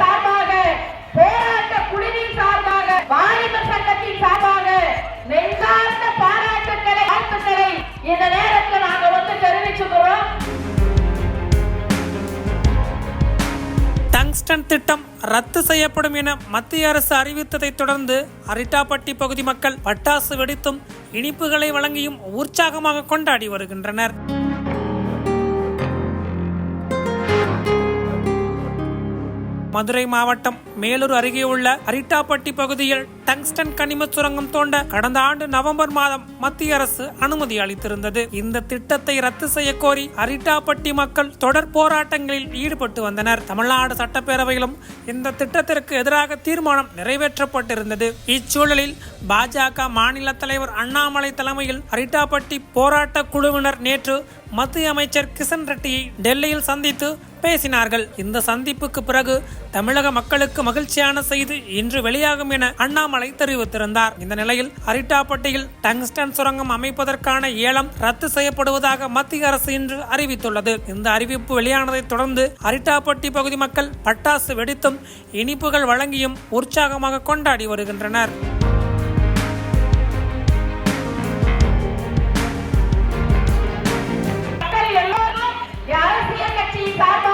சார்பாக போராட்ட குழுவின் சார்பாக வாலிபர் சங்கத்தின் சார்பாக நெஞ்சார்ந்த பாராட்டுக்களை வாழ்த்துக்களை இந்த நேரத்தில் நாங்க வந்து தெரிவிச்சுக்கிறோம். டங்ஸ்டன் திட்டம் ரத்து செய்யப்படும் என மத்திய அரசு அறிவித்ததைத் தொடர்ந்து அரிட்டாப்பட்டி பகுதி மக்கள் பட்டாசு வெடித்தும் இனிப்புகளை வழங்கியும் உற்சாகமாக கொண்டாடி வருகின்றனர். மதுரை மாவட்டம் மேலூர் அருகே உள்ள அரிட்டாப்பட்டி பகுதியில் டங்ஸ்டன் கனிம சுரங்கம் தோண்ட கடந்த ஆண்டு நவம்பர் மாதம் மத்திய அரசு அனுமதி அளித்திருந்தது. இந்த திட்டத்தை ரத்து செய்ய கோரி அரிட்டாப்பட்டி மக்கள் தொடர் போராட்டங்களில் ஈடுபட்டு வந்தனர். தமிழ்நாடு சட்டப்பேரவையிலும் இந்த திட்டத்திற்கு எதிராக தீர்மானம் நிறைவேற்றப்பட்டிருந்தது. இச்சூழலில் பாஜக மாநில தலைவர் அண்ணாமலை தலைமையில் அரிட்டாப்பட்டி போராட்ட குழுவினர் நேற்று மத்திய அமைச்சர் கிஷன் ரெட்டியை டெல்லியில் சந்தித்து பேசினார்கள். இந்த சந்திப்புக்கு பிறகு தமிழக மக்களுக்கு மகிழ்ச்சியான செய்தி இன்று வெளியாகும் என அண்ணாமலை தெரிவித்திருந்தார். இந்த நிலையில் அரிட்டாப்பட்டியில் டங்ஸ்டன் சுரங்கம் அமைப்பதற்கான ஏலம் ரத்து செய்யப்படுவதாக மத்திய அரசு இன்று அறிவித்துள்ளது. இந்த அறிவிப்பு வெளியானதை தொடர்ந்து அரிட்டாப்பட்டி பகுதி மக்கள் பட்டாசு வெடித்தும் இனிப்புகள் வழங்கியும் உற்சாகமாக கொண்டாடி வருகின்றனர். Bye.